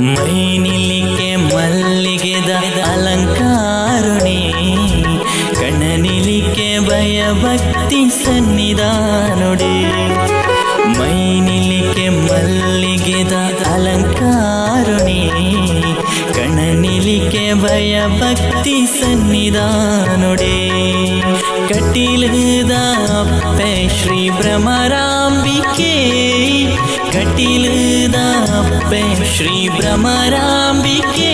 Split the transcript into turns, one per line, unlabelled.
ಮೈನಿಲಿಕೆ ಮಲ್ಲಿಗೆದ ಅಲಂಕಾರುಣಿ ಕಣ್ಣನಿಲಿಕೆ ಭಯಭಕ್ತಿ ಸನ್ನಿಧಾನುಡಿ. ಮೈನಿಲಿಕೆ ಮಲ್ಲಿಗೆದ ಅಲಂಕಾರುಣಿ ಕಣ್ಣನಿಲಿಕೆ ಭಯಭಕ್ತಿ ಸನ್ನಿಧಾನುಡಿ. ಕಟೀಲದ Appe Shri Bhramarambike, Kateel Appe Shri Bhramarambike